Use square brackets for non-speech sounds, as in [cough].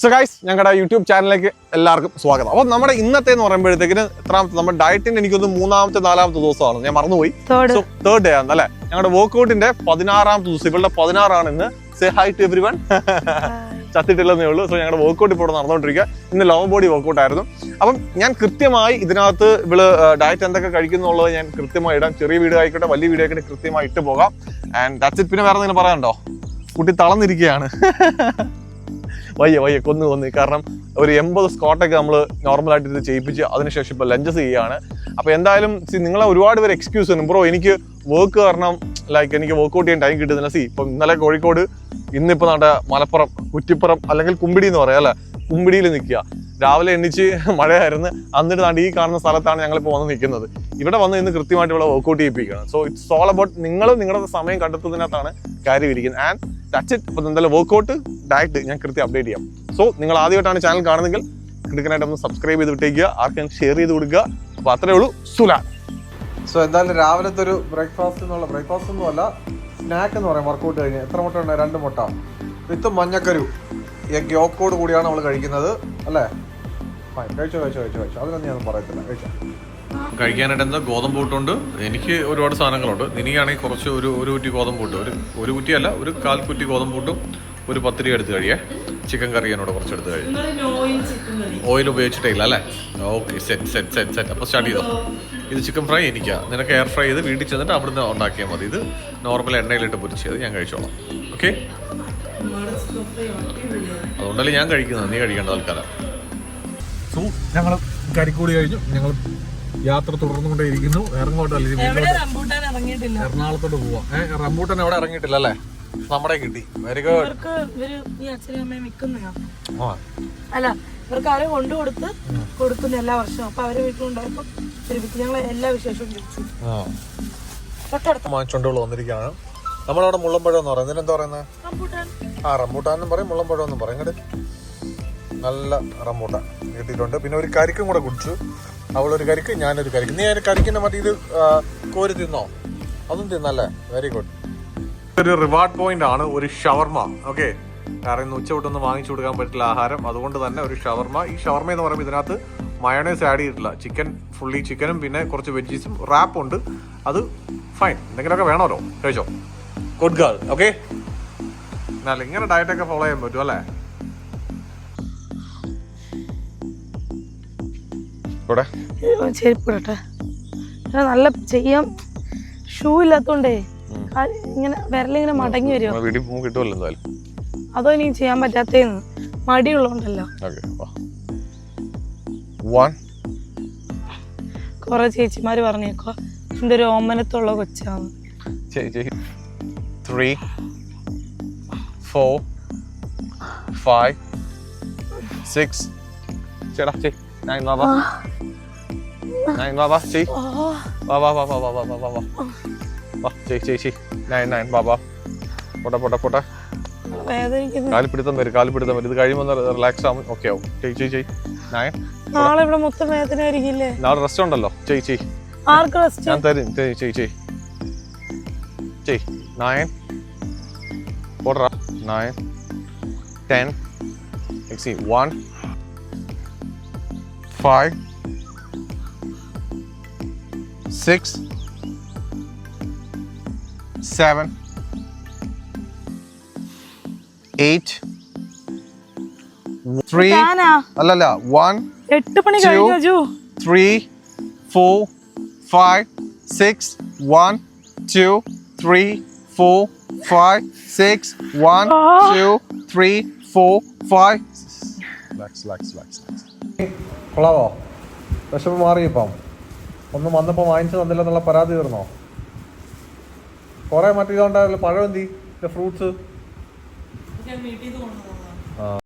So guys ഞങ്ങളുടെ YouTube ചാനലിലേക്ക് എല്ലാവർക്കും സ്വാഗതം. അപ്പോൾ നമ്മുടെ ഇന്നത്തെ എന്ന് പറയുമ്പോഴത്തേക്കിന് എത്രാമത്തെ നമ്മുടെ ഡയറ്റിന്റെ എനിക്കൊന്ന് മൂന്നാമത്തെ നാലാമത്തെ ദിവസമാണ്. ഞാൻ മറന്നുപോയി. സോ തേർഡ് ഡേ ആണ് അല്ലേ ഞങ്ങളുടെ വർക്ക്ഔട്ടിന്റെ പതിനാറാമത്തെ ദിവസം. ഇവളുടെ പതിനാറാണ് ഇന്ന്. Say hi to everyone ചത്തിട്ടില്ലെന്നേ ഉള്ളൂ. സോ ഞങ്ങളുടെ വർക്ക്ഔട്ട് ഇപ്പോൾ നടന്നുകൊണ്ടിരിക്കുക ഇന്ന് ലോങ് ബോഡി വർക്ക്ഔട്ട് ആയിരുന്നു. അപ്പം ഞാൻ കൃത്യമായി ഇതിനകത്ത് ഇവൾ ഡയറ്റ് എന്തൊക്കെ കഴിക്കുന്നുള്ളത് ഞാൻ കൃത്യമായി ഇടാം. ചെറിയ വീഡിയോ ആയിക്കോട്ടെ വലിയ വീഡിയോ ആയിക്കോട്ടെ കൃത്യമായി ഇട്ട് പോകാം. ആൻഡ് ദാറ്റ്സ് ഇറ്റ് പിന്നെ വേറെ എന്തെങ്കിലും പറയാനുണ്ടോ? കുട്ടി തളർന്നിരിക്കുകയാണ്. [laughs] വയ്യ വയ്യ കൊന്നു കൊന്നു. കാരണം ഒരു എൺപത് സ്കോട്ടൊക്കെ നമ്മൾ നോർമലായിട്ട് ഇത് ചെയ്യിപ്പിച്ച് അതിനുശേഷം ഇപ്പോൾ ലഞ്ചസ് ചെയ്യുകയാണ്. അപ്പോൾ എന്തായാലും സി നിങ്ങളെ ഒരുപാട് പേര് എക്സ്ക്യൂസ് ചെയ്യുന്നു. ബ്രോ എനിക്ക് വർക്ക് കാരണം ലൈക്ക് എനിക്ക് വർക്ക്ഔട്ട് ചെയ്യാൻ ടൈം കിട്ടുന്നില്ല. സി ഇപ്പം ഇന്നലെ കോഴിക്കോട് ഇന്നിപ്പോൾ നമ്മുടെ മലപ്പുറം കുറ്റിപ്പുറം അല്ലെങ്കിൽ കുമ്പിടി എന്ന് പറയാം അല്ലേ? കുമ്പിടിയിൽ നിൽക്കുക. രാവിലെ എണ്ണിച്ച് [laughs] മഴയായിരുന്നു. എന്നിട്ട് നാണ്ട് ഈ കാണുന്ന സ്ഥലത്താണ് ഞങ്ങളിപ്പോൾ വന്ന് നിൽക്കുന്നത്. ഇവിടെ വന്ന് ഇന്ന് കൃത്യമായിട്ട് ഇവിടെ വർക്ക്ഔട്ട് ചെയ്യിപ്പിക്കുകയാണ്. സോ ഇറ്റ്സ് ഓൾ അബൌട്ട് നിങ്ങളും നിങ്ങളുടെ സമയം കണ്ടെത്തുന്നതിനകത്താണ് കാര്യം ഇരിക്കുന്നത്. ആൻഡ് ദാറ്റ്സ് ഇറ്റ് അപ്പോൾ എന്തായാലും വർക്ക്ഔട്ട് ഡയറ്റ് ഞാൻ കൃത്യം അപ്ഡേറ്റ് ചെയ്യാം. സോ നിങ്ങൾ ആദ്യമായിട്ടാണ് ചാനൽ കിടക്കാനായിട്ട് ഒന്ന് സബ്സ്ക്രൈബ് ചെയ്ത് വിട്ടേക്കുക. ആർക്കും ഷെയർ ചെയ്ത് കൊടുക്കുക. അപ്പോൾ അത്രേ ഉള്ളൂ. സുലാൻ സോ എന്തായാലും രാവിലത്തെ ഒരു ബ്രേക്ക്ഫാസ്റ്റ് എന്നുള്ള ബ്രേക്ക്ഫാസ്റ്റ് ഒന്നും അല്ല. സ്നാക്ക് എന്ന് പറയാം വർക്കൗട്ട് കഴിഞ്ഞ്. എത്ര മുട്ട ഉണ്ട്? രണ്ട് മുട്ട. വിത്ത് മഞ്ഞക്കരു. എഗ് യോക്കോട് കൂടിയാണ് നമ്മൾ കഴിക്കുന്നത്. അല്ലേ? കഴിച്ചോ കഴിച്ചോ കഴിച്ചോ കഴിച്ചോ. അതിനൊന്നും ഞാൻ പറയത്തില്ല. കഴിച്ചോ. കഴിക്കാനായിട്ട് എന്താ? ഗോതമ്പ് കൂട്ടുണ്ട് എനിക്ക് ഒരുപാട് സാധനങ്ങളുണ്ട്. നിനിയാണെങ്കിൽ കുറച്ച് ഒരു ഒരു കുറ്റി ഗോതമ്പ് കൂട്ട് ഒരു ഒരു കുറ്റിയല്ല ഒരു കാൽ കുറ്റി ഗോതമ്പ് കൂട്ടും ഒരു പത്തിരി എടുത്ത് കഴിയേ. ചിക്കൻ കറി എന്നോട് കുറച്ച് എടുത്ത് കഴിയും ഓയിൽ ഉപയോഗിച്ചിട്ടില്ല അല്ലേ? Okay set set set set. അപ്പോൾ സ്റ്റാർട്ട് ചെയ്തോ? ഇത് ചിക്കൻ ഫ്രൈ എനിക്കാ. നിനക്ക് എയർ ഫ്രൈ ചെയ്ത് വീട്ടിൽ ചെന്നിട്ട് അവിടുന്ന് ഉണ്ടാക്കിയാൽ മതി. ഇത് നോർമൽ എണ്ണയിലിട്ട് പൊരിച്ചത് ഞാൻ കഴിച്ചോളാം. ഓക്കെ? അതുകൊണ്ടല്ലേ ഞാൻ കഴിക്കുന്നത്. നീ കഴിക്കേണ്ട തൽക്കാലം. സോ ഞങ്ങൾ കരിക്കൂടി കഴിഞ്ഞു. ഞങ്ങൾ യാത്ര തുടർന്നുകൊണ്ടേയിരിക്കുന്നു. എറങ്ങോട്ടല്ല റംബൂട്ടാൻ എറണാകുളത്തോട്ട് പോവാം. ഏഹ് റംബൂട്ടൻ അവിടെ ഇറങ്ങിയിട്ടില്ല അല്ലേ? നമ്മുടെ കിട്ടി. വെരി ഗുഡ് അല്ല ഇവർക്ക് ആരും കൊണ്ടു കൊടുത്ത് കൊടുക്കുന്നു എല്ലാ വർഷവും. അപ്പൊ അവരെ വീട്ടിലുണ്ടായപ്പോ ഞങ്ങൾ എല്ലാ വിശേഷവും ചോദിച്ചു വന്നിരിക്കുകയാണ്. നമ്മളവിടെ മുള്ളമ്പഴം എന്ന് പറയുന്നത് ഇതിനെന്താ പറയുന്നത് റംബൂട്ടാൻ. ആ റംബൂട്ടാനും പറയും മുള്ളമ്പഴം എന്നും പറയും. ഇങ്ങോട്ട് നല്ല റംബൂട്ടാൻ കിട്ടിയിട്ടുണ്ട്. പിന്നെ ഒരു കരിക്കും കൂടെ കുടിച്ചു. അവളൊരു കരിക്ക് ഞാനൊരു കരിക്ക്. നീ അതിന് കരിക്കിന്റെ മറ്റേ ഇത് കോരി തിന്നോ? അതും തിന്നല്ലേ? വെരി ഗുഡ് ഒരു റിവാർഡ് പോയിന്റ് ആണ് ഒരു ഷവർമ. ഓക്കെ കാരണം ഇന്ന് ഉച്ചവിട്ടൊന്നും വാങ്ങിച്ചു കൊടുക്കാൻ പറ്റില്ല ആഹാരം. അതുകൊണ്ട് തന്നെ ഒരു ഷവർമ. ഈ ഷവർമ എന്ന് പറയുമ്പോൾ ഇതിനകത്ത് മയോണൈസ് ആഡ് ചെയ്തിട്ടില്ല. ചിക്കൻ ഫുള്ളി ചിക്കനും പിന്നെ കുറച്ച് വെജീസും റാപ്പ് ഉണ്ട്. അത് ഫൈൻ എന്തെങ്കിലുമൊക്കെ വേണമല്ലോ. കഴിച്ചോ? ഗുഡ് ഗേൾ ഓക്കെ എന്നാലും ഇങ്ങനെ ഡയറ്റൊക്കെ ഫോളോ ചെയ്യാൻ പറ്റും അല്ലേ? ചെരുപ്പിടെ? ചെരുപ്പിടട്ടെ. നല്ല ചെയ്യാം. ഷൂ ഇല്ലാത്തോണ്ടേ ഇങ്ങനെ വിരലിങ്ങനെ മടങ്ങി വരുമോ കിട്ടുമല്ലോ എന്തായാലും. അതോ എനിക്ക് ചെയ്യാൻ പറ്റാത്തേന്ന്. മടിയുള്ളതുകൊണ്ടല്ലോ കുറെ ചേച്ചിമാര് പറഞ്ഞേക്കോ എന്റെ ഒരു ഓമനത്തുള്ള കൊച്ചാണ് ചേച്ചി ഫോർ ഫൈവ് സിക്സ് ചേടാ ചേച്ചി നയൻ വാ വാ നയൻ വാ വാ ചെയ് വാ വാ വാ വാ വാ വാ വാ വാ വാ വാ ചെയ് ചെയ് ചെയ് നയൻ നയൻ വാ വാ പോട്ടെ പോട്ടെ പോട്ടെ വേദനിക്കുന്നു. കാലിപ്പിടുത്തം വരും കാലിപ്പിടുത്തം വരും. ഇത് കഴിയുമ്പോൾ റിലാക്സ് ആവും. ഓക്കെ ആവും ചെയ് ചെയ് ചെയ് നയൻ നാളെ ഇവിടെ മൊത്തം വേദന ആയിരിക്കില്ലേ? നാളെ റെസ്റ്റ് ഉണ്ടല്ലോ. ചെയ് ചെയ് ആർക്ക് റെസ്റ്റ് ഞാൻ തരും. ചെയ് ചെയ് ചെയ് ചെയ് nine പോട്ര nine ten. C one five, six, seven, eight three അല്ലല്ല വൺ എട്ട് മണി കഴിഞ്ഞു three four five six one two three four five six one two three four five relax relax relax കുളവോ വിശപ്പ് ഇപ്പം ഒന്നും വന്നപ്പോൾ വാങ്ങിച്ചു തന്നില്ല എന്നുള്ള പരാതി തീർന്നോ? കുറേ മറ്റേ ഇതുണ്ടായിരുന്നല്ലോ പഴം എന്തി ഫ്രൂട്ട്സ് ആ.